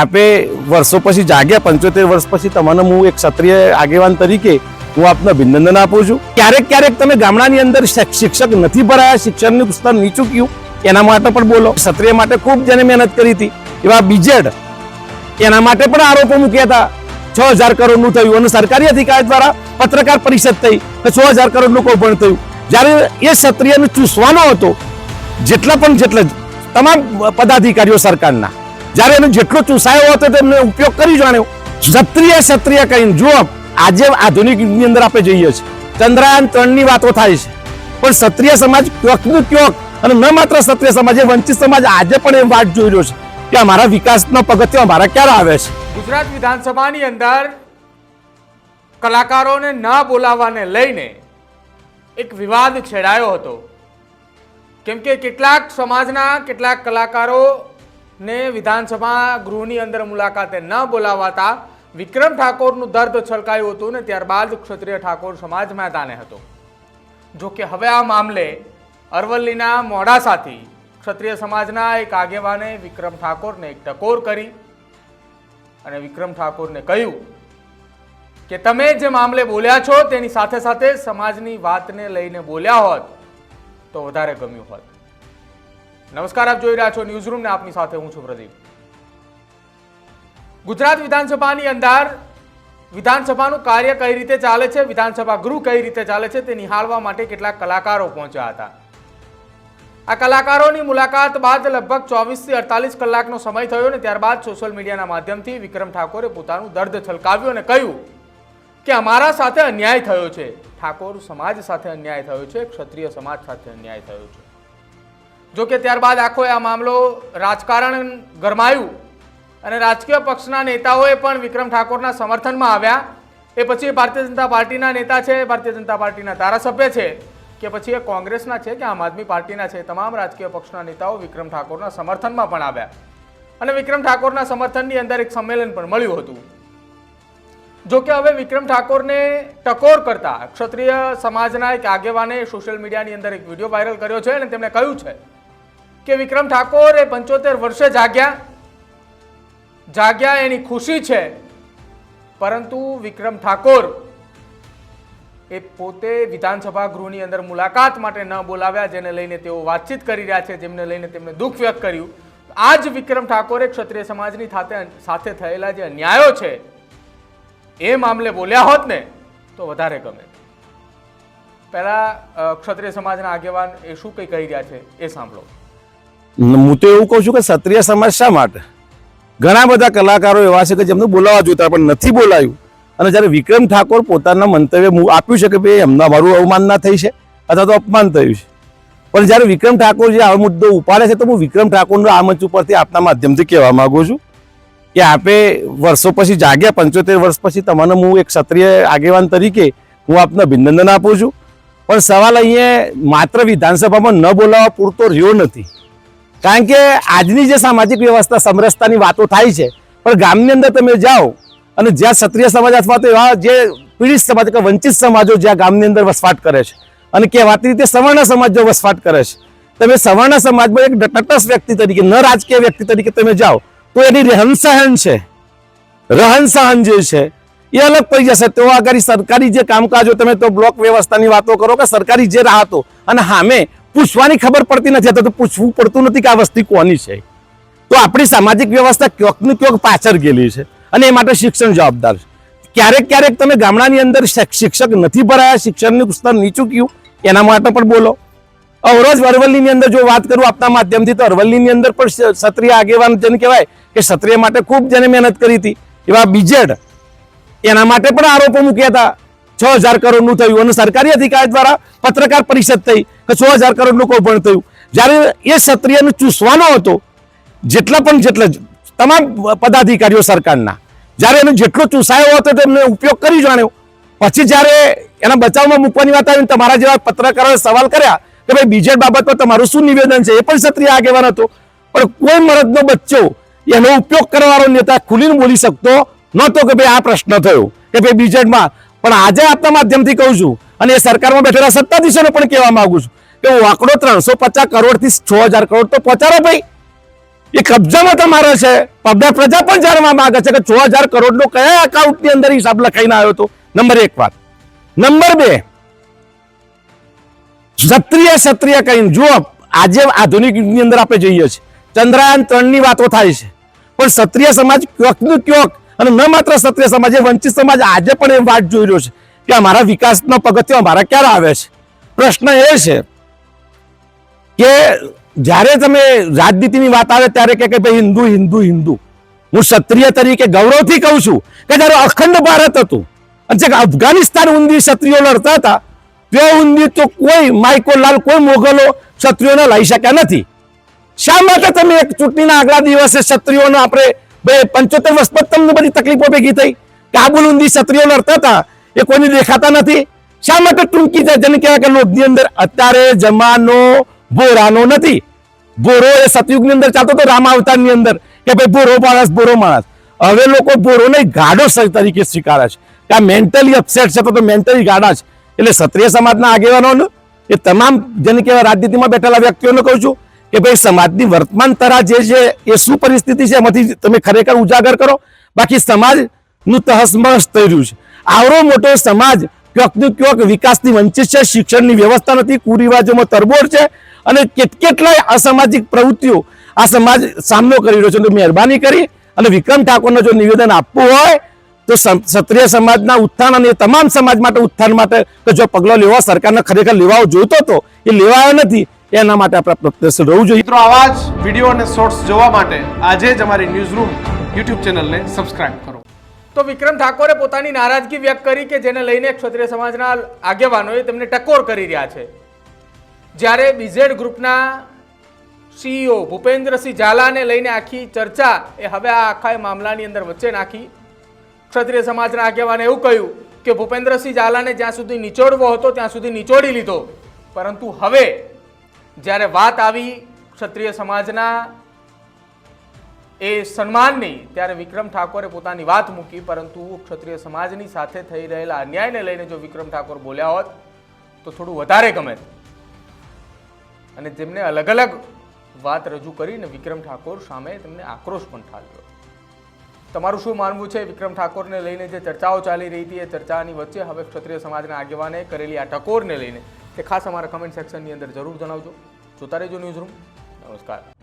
આપે વર્ષો પછી જાગ્યા, પંચોતેર વર્ષ પછી તમને હું એક ક્ષત્રિય આગેવાન તરીકે હું આપને અભિનંદન આપું છું. ક્યારેક ક્યારેક તમે ગામડાની અંદર શિક્ષક નથી ભરાયા, શિક્ષણનું સ્તર નીચું ગયું, એના માટે પણ બોલો. ક્ષત્રિય માટે ખૂબ જેને મહેનત કરી હતી, એવા બીજેડ એના માટે પણ આરોપો મૂક્યા હતા. છ હજાર કરોડનું થયું અને સરકારી અધિકારી દ્વારા પત્રકાર પરિષદ થઈ તો છ હજાર કરોડનું કૌભાંડ થયું. જ્યારે એ ક્ષત્રિયને ચૂસવાનો હતો, જેટલા પણ જેટલા તમામ પદાધિકારીઓ સરકારના જ્યારે એનો જેટલો ચૂસાયો હતો તેમને ઉપયોગ કરી જાણ્યો. ક્ષત્રિય ક્ષત્રિય કહીને, જુઓ, આજે આધુનિક યુગની અંદર આપણે જઈએ છીએ. ચંદ્રયાન ત્રણની વાતો થાય છે. પણ ક્ષત્રિય સમાજ ક્યોકનું ક્યોક અને ન માત્ર ક્ષત્રિય સમાજ એ વંચિત સમાજ આજે પણ એ વાત જોઈ રહ્યો છે કે અમારા વિકાસના પગથિયા અમારા ક્યારે આવે છે? ગુજરાત વિધાનસભાની અંદર કલાકારોને ન બોલાવવાને લઈને એક વિવાદ છેડાયો હતો. કેમ કે કેટલાક સમાજના કેટલાક કલાકારોને વિધાનસભા ગૃહની અંદર મુલાકાતે ન બોલાવાતા વિક્રમ ઠાકોરનું દર્દ છલકાયું હતું ને ત્યારબાદ ક્ષત્રિય ઠાકોર સમાજ મેદાને હતો. જો કે હવે આ મામલે અરવલ્લીના મોડાસાથી ક્ષત્રિય સમાજના એક આગેવાને વિક્રમ ઠાકોરને એક ટકોર કરી અને વિક્રમ ઠાકોરને કહ્યું કે તમે જે મામલે બોલ્યા છો તેની સાથે સાથે સમાજની વાતને લઈને બોલ્યા હોત તો વધારે ગમ્યું હોત. નમસ્કાર, આપ જોઈ રહ્યા છો ન્યૂઝ રૂમ ને આપની સાથે હું છું પ્રદીપ. ગુજરાત વિધાનસભાની અંદર વિધાનસભાનું કાર્ય કઈ રીતે ચાલે છે, વિધાનસભા ગૃહ કઈ રીતે ચાલે છે તે નિહાળવા માટે કેટલાક કલાકારો પહોંચ્યા હતા. આ કલાકારોની મુલાકાત બાદ લગભગ ચોવીસથી અડતાલીસ કલાકનો સમય થયો ને ત્યારબાદ સોશિયલ મીડિયાના માધ્યમથી વિક્રમ ઠાકોરે પોતાનું દર્દ છલકાવ્યું અને કહ્યું કે અમારા સાથે અન્યાય થયો છે. ઠાકોર સમાજ સાથે અન્યાય થયો છે, ક્ષત્રિય સમાજ સાથે અન્યાય થયો છે. જો કે ત્યારબાદ આખો આ મામલો રાજકારણ ગરમાયું અને રાજકીય પક્ષના નેતાઓએ પણ વિક્રમ ઠાકોરના સમર્થનમાં આવ્યા. એ પછી ભારતીય જનતા પાર્ટીના નેતા છે, ભારતીય જનતા પાર્ટીના ધારાસભ્ય છે, કે પછી એ કોંગ્રેસના છે કે આમ આદમી પાર્ટીના છે, તમામ રાજકીય પક્ષના નેતાઓ વિક્રમ ઠાકોરના સમર્થનમાં પણ આવ્યા. અને વિક્રમ ઠાકોરના સમર્થનની અંદર એક સંમેલન પણ મળ્યું હતું. જો કે હવે વિક્રમ ઠાકોરને ટકોર કરતા ક્ષત્રિય સમાજના એક આગેવાને સોશિયલ મીડિયાની અંદર એક વીડિયો વાયરલ કર્યો છે અને તેમણે કહ્યું છે કે વિક્રમ ઠાકોર એ પંચોતેર વર્ષે જાગ્યા. જાગ્યા એની ખુશી છે. પરંતુ વિક્રમ ઠાકોર એ પોતે વિધાનસભા ગૃહની અંદર મુલાકાત માટે ન બોલાવ્યા, જેને લઈને તેઓ વાતચીત કરી રહ્યા છે, જેમને લઈને તેમણે દુઃખ વ્યક્ત કર્યું. આ જ વિક્રમ ઠાકોરે ક્ષત્રિય સમાજની સાથે થયેલા જે અન્યાયો છે, એ મામલે બોલ્યા હોત ને, તો વધારે ગમે. પહેલા ક્ષત્રિય સમાજના આગેવાન એ શું કંઈ કહી રહ્યા છે એ સાંભળો. હું તો એવું કહું છું કે ક્ષત્રિય સમાજ શા માટે? ઘણા બધા કલાકારો એવા છે કે જેમને બોલાવવા જોતા પણ નથી બોલાયું. અને જ્યારે વિક્રમ ઠાકોર પોતાના મંતવ્ય આપ્યું છે કે ભાઈ, એમના મારું અવમાનના થઈ છે, અથવા તો અપમાન થયું છે. પણ જ્યારે વિક્રમ ઠાકોર જે આ મુદ્દો ઉપાડે છે, તો હું વિક્રમ ઠાકોરનો આ મંચ ઉપરથી આપના માધ્યમથી કહેવા માંગુ છું કે આપે વર્ષો પછી જાગ્યા, પંચોતેર વર્ષ પછી તમને હું એક ક્ષત્રિય આગેવાન તરીકે હું આપને અભિનંદન આપું છું. પણ સવાલ અહીંયા માત્ર વિધાનસભામાં ન બોલાવવા પૂરતો રહ્યો નથી. કારણ કે આજની જે સામાજિક વ્યવસ્થા સમરસતાની વાતો થાય છે, પણ ગામની અંદર તમે જાઓ અને જ્યાં ક્ષત્રિય સમાજ અથવા તો એવા જે પીડિત સમાજ કે વંચિત સમાજો જ્યાં ગામની અંદર વસવાટ કરે છે, અને કહેવાતી રીતે સવર્ણ સમાજ વસવાટ કરે છે, તમે સવર્ણ સમાજમાં એક તટસ્થ વ્યક્તિ તરીકે, ન રાજકીય વ્યક્તિ તરીકે તમે જાઓ, તો એની રહેન સહન છે. રહન સહન જે છે, એ અલગ પડી જશે. તો આગળ સરકારી જે કામકાજો, તમે તો બ્લોક વ્યવસ્થાની વાતો કરો કે સરકારી જે રાહતો, અને સામે પૂછવાની ખબર પડતી નથી. અથવા તો પૂછવું પડતું નથી કે આ વસ્તુ કોની છે. તો આપણી સામાજિક વ્યવસ્થા ક્યોકનું ક્યોક પાછળ ગયેલી છે. અને એ માટે શિક્ષણ જવાબદાર છે. ક્યારેક ક્યારેક તમે ગામડાની અંદર શિક- શિક્ષક નથી ભરાયા, શિક્ષણનું સ્તર નીચું ગયું એના માટે પણ બોલો. અવરોજ અરવલ્લીની અંદર જો વાત કરું આપના માધ્યમથી, તો અરવલ્લીની અંદર પણ ક્ષ- ક્ષત્રિય આગેવાન જેને કહેવાય કે ક્ષત્રિય માટે ખૂબ જેને મહેનત કરી હતી. એવા બીજેડ એના માટે પણ આરોપો મૂક્યા હતા. છ હજાર કરોડનું થયું અને સરકારી અધિકારી દ્વારા પત્રકાર પરિષદ થઈ કે છ હજાર કરોડનું કૌભાંડ થયું. જ્યારે એ ક્ષત્રિયને ચૂસવાનો હતો, જેટલા પણ જેટલા તમામ પદાધિકારીઓ સરકારના, જ્યારે એને જેટલો ચૂસાયો હતો તેમને ઉપયોગ કરી જાણ્યો. પછી જ્યારે એના બચાવમાં મૂકવાની વાત આવી તમારા જેવા પત્રકારોએ સવાલ કર્યા કે ભાઈ બીજેડ બાબતમાં તમારું શું નિવેદન છે? એ પણ ક્ષત્રિય આગેવાન હતો. પણ કોઈ મરદનો બચ્ચો એનો ઉપયોગ કરવાનો નેતા ખુલીને બોલી શકતો નહોતો કે ભાઈ આ પ્રશ્ન થયો. કે ભાઈ બીજેડમાં પણ આજે આપના માધ્યમથી કહું છું, અને એ સરકારમાં બેઠેલા સત્તાધીશોને પણ કહેવા માંગુ છું કે વાકડો ત્રણસો પચાસ કરોડથી છ હજાર કરોડ તો પહોંચાડો ભાઈ. એ કબજામાં તમારે છે. પબ્લિક પ્રજા પણ જાણવા માંગે છે કે છ હજાર કરોડનો કયા એકાઉન્ટની અંદર હિસાબ લખાઈને આવ્યો હતો? નંબર એક વાત. નંબર બે. ક્ષત્રિય ક્ષત્રિય કહીને, જુઓ, આજે આધુનિક યુગની અંદર આપણે જોઈએ છીએ. ચંદ્રયાન ત્રણની વાતો થાય છે. પણ ક્ષત્રિય સમાજ ક્યોકનું ક્યોક અને ન માત્ર ક્ષત્રિય સમાજ, એ વંચિત સમાજ આજે પણ એ વાત જોઈ રહ્યો છે કે અમારા વિકાસના પગથિયો અમારા ક્યારે આવે છે? પ્રશ્ન એ છે કે જ્યારે તમે રાજનીતિની વાત આવે ત્યારે કે ભાઈ હિન્દુ હિન્દુ હિન્દુ. હું ક્ષત્રિય તરીકે ગૌરવથી કહું છું કે જ્યારે અખંડ ભારત હતું અને જે અફઘાનિસ્તાન ઊંધી ક્ષત્રિયો લડતા હતા, તે ઊંધી તો કોઈ માઇકોલાલ કોઈ મોગલો ક્ષત્રિયોને લઈ શક્યા નથી. શા માટે તમે એક ચૂંટણીના આગલા દિવસે ક્ષત્રિયોને આપણે બે પંચોતેર વર્ષ પછી તમને બધી તકલીફો ભેગી થઈ. કાબુલ ઊંધી ક્ષત્રિયો લડતા હતા. એ કોઈને દેખાતા નથી. શા માટે ટૂંકી જાય? જેને કહેવાય કે લોકની અંદર અત્યારે જમાનો બોરાનો નથી. બોરો એ સતયુગની અંદર ચાલતો હતો, રામ અવતારની અંદર. કે ભાઈ બોરો માણસ બોરો માણસ. હવે લોકો બોરોને ગાડો તરીકે સ્વીકારે છે. કે આ મેન્ટલી અપસેટ છે તો મેન્ટલી ગાડા છે. એટલે ક્ષત્રિય સમાજના આગેવાનોને એ તમામ, જેને કહેવાય રાજનીતિમાં બેઠેલા વ્યક્તિઓને કહું છું કે ભાઈ સમાજની વર્તમાન તરા જે છે એ શું પરિસ્થિતિ છે? એમાંથી તમે ખરેખર ઉજાગર કરો. બાકી સમાજનું તહસમહસ થઈ રહ્યું છે. આવડો મોટો સમાજ ક્યોકનું ક્યોક વિકાસથી વંચિત છે, શિક્ષણની વ્યવસ્થા નથી, કુરિવાજોમાં તરબોળ છે અને કેટકેટલાય અસામાજિક પ્રવૃત્તિઓ આ સમાજ સામનો કરી રહ્યો છે. તો મહેરબાની કરી અને વિક્રમ ઠાકોરને જો નિવેદન આપવું હોય તો ક્ષત્રિય સમાજના ઉત્થાન અને તમામ સમાજ માટે ઉત્થાન માટે જો પગલો લેવા સરકારને ખરેખર લેવાઓ જોઈતો હતો એ લેવાયો નથી. એના માટે આપણે પ્રત્યક્ષ રહેવું જોઈએ. મિત્રો આવા જ વીડિયો અને શોર્ટ્સ જોવા માટે આજે જ અમારી ન્યૂઝ રૂમ યુટ્યુબ ચેનલને સબસ્ક્રાઇબ કરો. તો વિક્રમ ઠાકોરે પોતાની નારાજગી વ્યક્ત કરી કે જેને લઈને ક્ષત્રિય સમાજના આગેવાનોએ તેમને ટકોર કરી રહ્યા છે. જ્યારે બીઝેડ ગ્રુપના સીઈઓ ભૂપેન્દ્રસિંહ ઝાલાને લઈને આખી ચર્ચા એ હવે આ આખા મામલાની અંદર વચ્ચે નાખી. ક્ષત્રિય સમાજના આગેવાને એવું કહ્યું કે ભૂપેન્દ્રસિંહ ઝાલાને જ્યાં સુધી નિચોડવો હતો ત્યાં સુધી નિચોડી લીધો. પરંતુ હવે જ્યારે વાત આવી ક્ષત્રિય સમાજના એ સન્માનની, ત્યારે વિક્રમ ઠાકોરે પોતાની વાત મૂકી, પરંતુ ક્ષત્રિય સમાજની સાથે થઈ રહેલા અન્યાયને લઈને જો વિક્રમ ઠાકોર બોલ્યા હોત, તો થોડું વધારે ગમે. અને તેમને અલગ અલગ વાત રજૂ કરીને વિક્રમ ઠાકોર સામે તેમને આક્રોશ પણ ઠાલવ્યો. તમારું શું માનવું છે? વિક્રમ ઠાકોરને લઈને જે ચર્ચાઓ ચાલી રહી હતી, એ ચર્ચાની વચ્ચે હવે ક્ષત્રિય સમાજના આગેવાને કરેલી આ ટકોરને લઈને તે ખાસ અમારા કમેન્ટ સેક્શનની અંદર જરૂર જણાવજો. જોતા રહેજો ન્યૂઝ રૂમ નમસ્કાર.